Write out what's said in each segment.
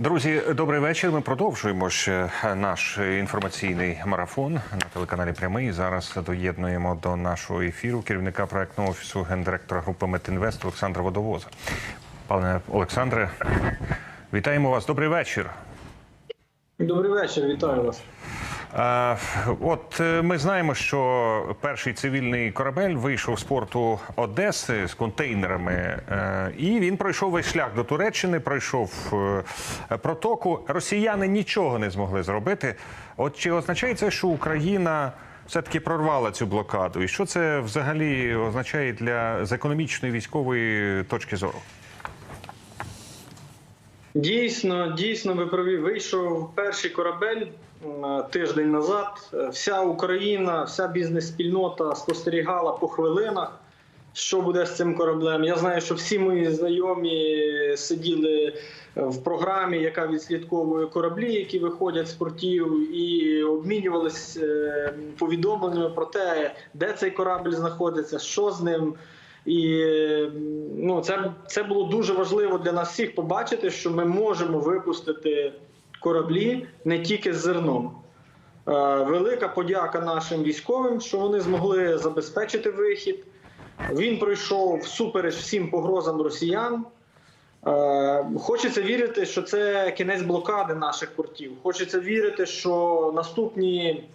Друзі, добрий вечір. Ми продовжуємо ще наш інформаційний марафон на телеканалі Прямий. Зараз доєднуємо до нашого ефіру керівника проектного офісу гендиректора групи Метінвест Олександра Водовоза. Пане Олександре, вітаємо вас. Добрий вечір. Добрий вечір, вітаю вас. От е, ми знаємо, що перший цивільний корабель вийшов з порту Одеси з контейнерами, е, і він пройшов весь шлях до Туреччини, пройшов е, протоку. Росіяни нічого не змогли зробити. От чи означає це, що Україна все-таки прорвала цю блокаду? І що це взагалі означає для з економічної військової точки зору? Дійсно, дійсно, ви праві. Вийшов перший корабель тиждень назад. Е, Вся Україна, вся бізнес-спільнота спостерігала по хвилинах, що буде з цим кораблем. Я знаю, що всі мої знайомі сиділи в програмі, яка відслідковує кораблі, які виходять з портів, і обмінювались е, повідомленнями про те, де цей корабль знаходиться, що з ним. І ну, це, це було дуже важливо для нас всіх побачити, що ми можемо випустити кораблі не тільки з зерном. Е, Велика подяка нашим військовим, що вони змогли забезпечити вихід. Він пройшов всупереч всім погрозам росіян. Е, Хочеться вірити, що це кінець блокади наших портів. Хочеться вірити, що наступні,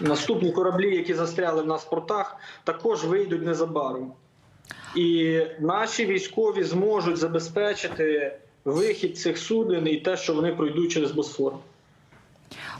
наступні кораблі, які застряли в нас в портах, також вийдуть незабаром. І наші військові зможуть забезпечити вихід цих суден і те, що вони пройдуть через Босфор.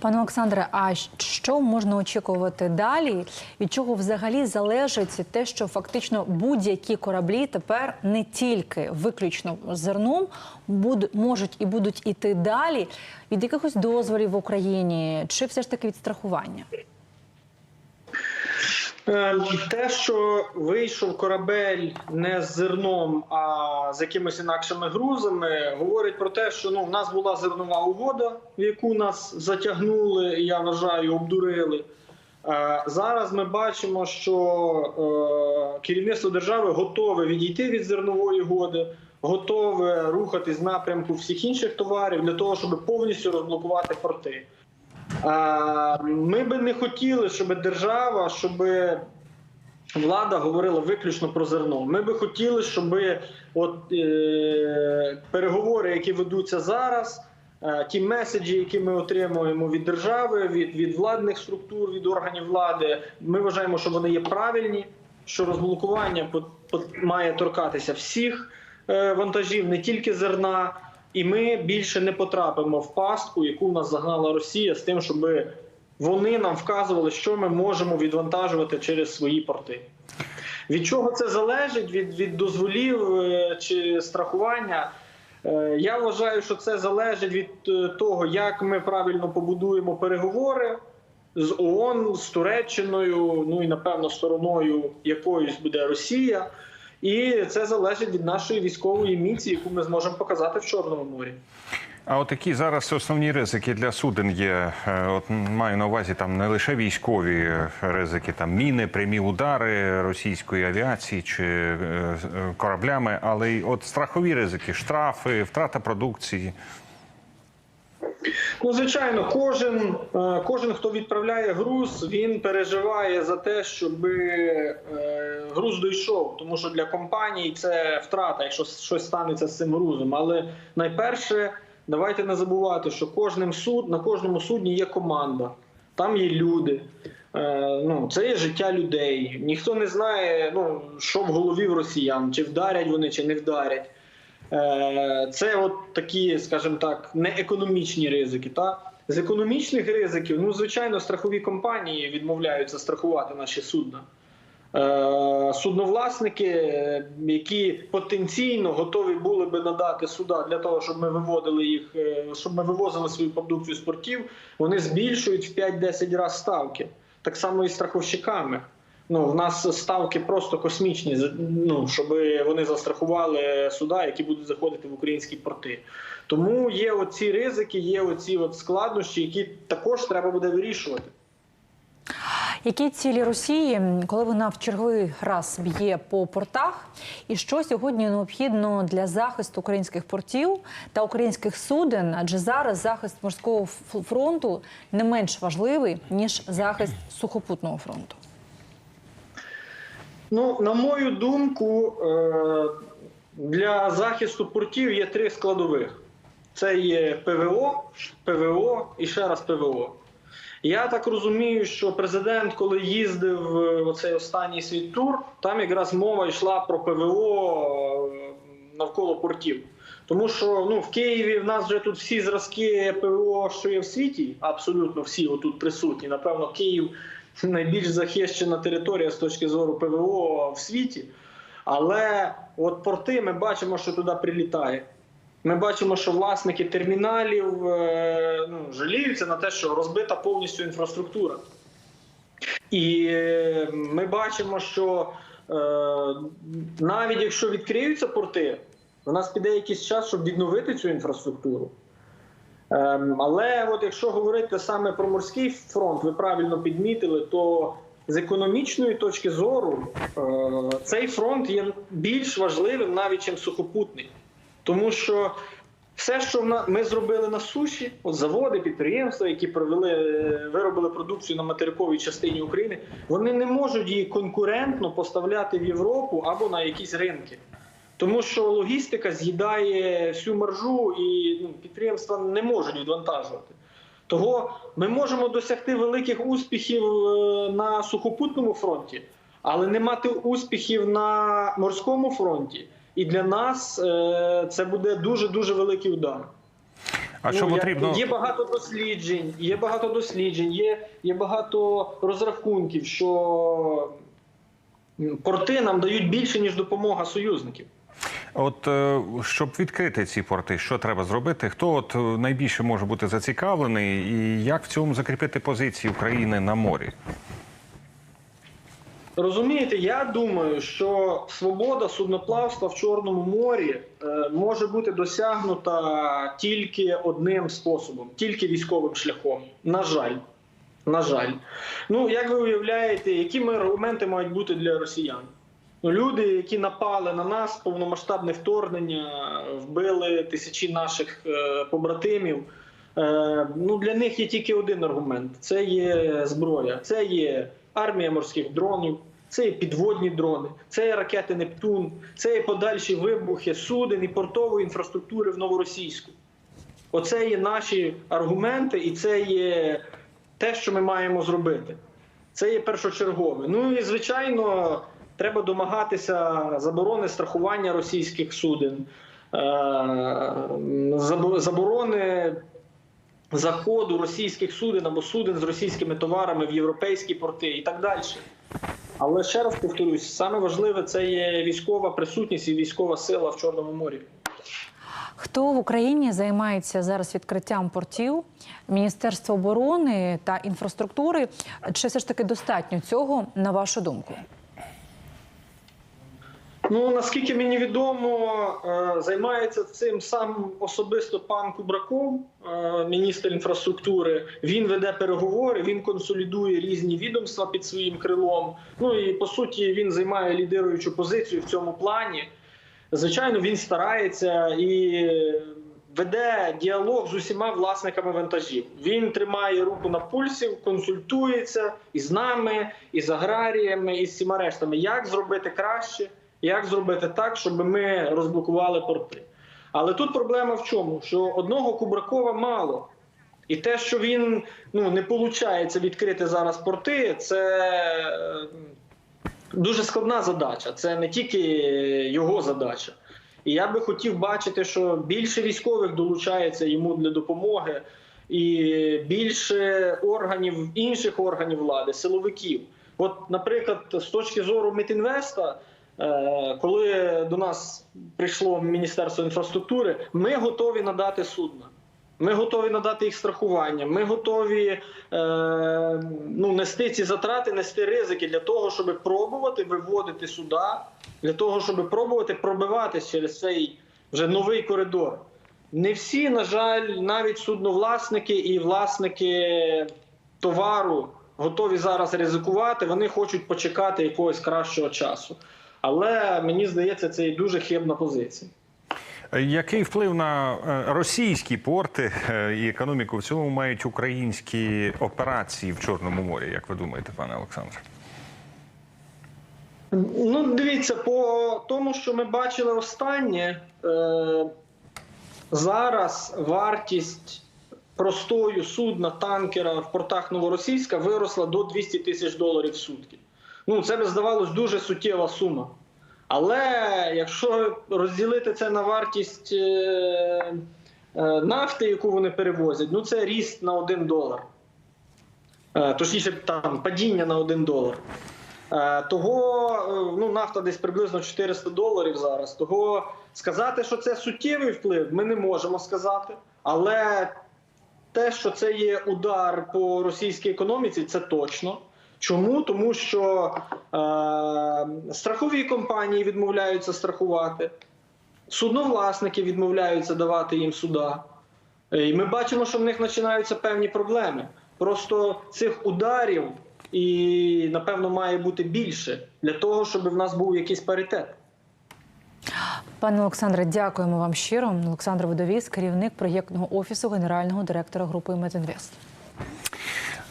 Пане Олександре, а що можна очікувати далі? Від чого взагалі залежить те, що фактично будь-які кораблі тепер не тільки виключно зерном буд- можуть і будуть іти далі від якихось дозволів в Україні, чи все ж таки від страхування? Е, Те, що вийшов корабель не з зерном, а з якимись інакшими грузами, говорить про те, що ну в нас була зернова угода, в яку нас затягнули, я вважаю, обдурили. Е, Зараз ми бачимо, що е, керівництво держави готове відійти від зернової угоди, готове рухатись в напрямку всіх інших товарів для того, щоб повністю розблокувати порти. А, Ми би не хотіли, щоб держава, щоб влада говорила виключно про зерно. Ми би хотіли, щоб от, е, переговори, які ведуться зараз, е, ті меседжі, які ми отримуємо від держави, від, від владних структур, від органів влади, ми вважаємо, що вони є правильні, що розблокування по- по- має торкатися всіх е, вантажів, не тільки зерна. І ми більше не потрапимо в пастку, яку нас загнала Росія, з тим, щоб вони нам вказували, що ми можемо відвантажувати через свої порти. Від чого це залежить? Від, від дозволів е, чи страхування? Е, Я вважаю, що це залежить від е, того, як ми правильно побудуємо переговори з ООН, з Туреччиною, ну і напевно стороною якоюсь буде Росія. І це залежить від нашої військової міції, яку ми зможемо показати в Чорному морі. А от які зараз основні ризики для суден є? Е, От маю на увазі там не лише військові е, ризики, там міни, прямі удари російської авіації чи е, кораблями, але й от страхові ризики, штрафи, втрата продукції. Ну, звичайно, кожен, кожен, хто відправляє груз, він переживає за те, щоб груз дійшов. Тому що для компаній це втрата, якщо щось станеться з цим грузом. Але найперше, давайте не забувати, що кожним суд на кожному судні є команда, там є люди. Е, Ну, це є життя людей. Ніхто не знає, ну що в голові в росіян, чи вдарять вони, чи не вдарять. Е, Це от такі, скажімо так, неекономічні ризики. Та? З економічних ризиків, ну, звичайно, страхові компанії відмовляються страхувати наші судна. Е, Судновласники, які потенційно готові були би надати суда для того, щоб ми виводили їх, е, щоб ми вивозили свою продукцію з портів, вони збільшують в 5-10 разів ставки. Так само і страховщиками. Ну, в нас ставки просто космічні, ну, щоб вони застрахували суда, які будуть заходити в українські порти. Тому є оці ризики, є оці от складнощі, які також треба буде вирішувати. Які цілі Росії, коли вона в черговий раз б'є по портах, і що сьогодні необхідно для захисту українських портів та українських суден? Адже зараз захист морського фронту не менш важливий ніж захист сухопутного фронту. Ну, на мою думку, е, для захисту портів є три складових: це є ПВО, ПВО і ще раз ПВО. Я так розумію, що президент, коли їздив в оцей останній свій тур, там якраз мова йшла про ПВО е, навколо портів. Тому що ну, в Києві в нас вже тут всі зразки ПВО, що є в світі, абсолютно всі отут присутні. Напевно, Київ найбільш захищена територія з точки зору ПВО в світі. Але от порти ми бачимо, що туди прилітає. Ми бачимо, що власники терміналів е, ну, жаліються на те, що розбита повністю інфраструктура. І е, ми бачимо, що е, навіть якщо відкриються порти, у нас піде якийсь час, щоб відновити цю інфраструктуру. Ем, але от якщо говорити саме про морський фронт, ви правильно підмітили, то з економічної точки зору цей фронт є більш важливим навіть чим сухопутний. Тому що все, що ми зробили на суші, от заводи, підприємства, які провели, е, виробили продукцію на материковій частині України, вони не можуть її конкурентно поставляти в Європу або на якісь ринки. Тому що логістика з'їдає всю маржу і ну, підприємства не можуть відвантажувати. Того ми можемо досягти великих успіхів е, на сухопутному фронті, але не мати успіхів на морському фронті. І для нас е, це буде дуже дуже великий удар. А що Ну, потрібно? Є багато досліджень, є багато досліджень, є, є багато розрахунків, що порти нам дають більше, ніж допомога союзників. От е, щоб відкрити ці порти, що треба зробити? Хто от е, найбільше може бути зацікавлений, і як в цьому закріпити позиції України на морі? Розумієте, я думаю, що свобода судноплавства в Чорному морі е, може бути досягнута тільки одним способом, тільки військовим шляхом. На жаль. На жаль. Ну, як ви уявляєте, які ми аргументи мають бути для росіян? Ну, люди, які напали на нас, повномасштабне вторгнення, вбили тисячі наших е, побратимів. Е, ну, для них є тільки один аргумент: це є зброя, це є армія морських дронів, це є підводні дрони, це є ракети Нептун, це є подальші вибухи суден і портової інфраструктури в новоросійську. Оце є наші аргументи, і це є те, що ми маємо зробити. Це є першочергове. Ну і звичайно, треба домагатися заборони страхування російських суден, е, заборони заходу російських суден або суден з російськими товарами в європейські порти і так далі. Але ще раз повторюсь, саме важливе це є військова присутність і військова сила в Чорному морі. Хто в Україні займається зараз відкриттям портів? Міністерство оборони та інфраструктури? Чи все ж таки достатньо цього, на вашу думку? Ну наскільки мені відомо, е, займається цим сам особисто пан Кубраков, е, міністр інфраструктури. Він веде переговори, він консолідує різні відомства під своїм крилом. Ну і по суті він займає лідируючу позицію в цьому плані. Звичайно, він старається і веде діалог з усіма власниками вантажів. Він тримає руку на пульсі, консультується із нами, із аграріями, і з всіма рештами, як зробити краще, як зробити так, щоб ми розблокували порти. Але тут проблема в чому? Що одного Кубракова мало. І те, що він ну, не виходить відкрити зараз порти, це е, дуже складна задача. Це не тільки його задача. І я би хотів бачити, що більше військових долучається йому для допомоги, і більше органів інших органів влади, силовиків. От, наприклад, з точки зору Мітінвеста, коли до нас прийшло Міністерство інфраструктури, ми готові надати судна. Ми готові надати їх страхування. Ми готові е, ну, нести ці затрати, нести ризики для того, щоб пробувати виводити суда, для того, щоб пробувати пробиватись через цей вже новий коридор. Не всі, на жаль, навіть судновласники і власники товару готові зараз ризикувати, вони хочуть почекати якогось кращого часу. Але мені здається, це і дуже хибна позиція. Який вплив на е, російські порти е, і економіку в цілому мають українські операції в Чорному морі? Як ви думаєте, пане Олександре? Ну, дивіться, по тому, що ми бачили останнє, е, зараз вартість простою судна танкера в портах Новоросійська виросла до 200 тисяч доларів в сутки. Ну, це би здавалось дуже суттєва сума. Але якщо розділити це на вартість е, е, нафти, яку вони перевозять, ну це ріст на 1 долар. Е, точніше, там падіння на 1 долар. Того ну, нафта десь приблизно 400 доларів зараз. Того сказати, що це суттєвий вплив, ми не можемо сказати. Але те, що це є удар по російській економіці, це точно. Чому? Тому що е, страхові компанії відмовляються страхувати, судновласники відмовляються давати їм суда. І ми бачимо, що в них починаються певні проблеми. Просто цих ударів і напевно має бути більше для того, щоб в нас був якийсь паритет. Пане Олександре, дякуємо вам щиро. Олександр Водовіс, керівник проєктного офісу генерального директора групи Медінвест.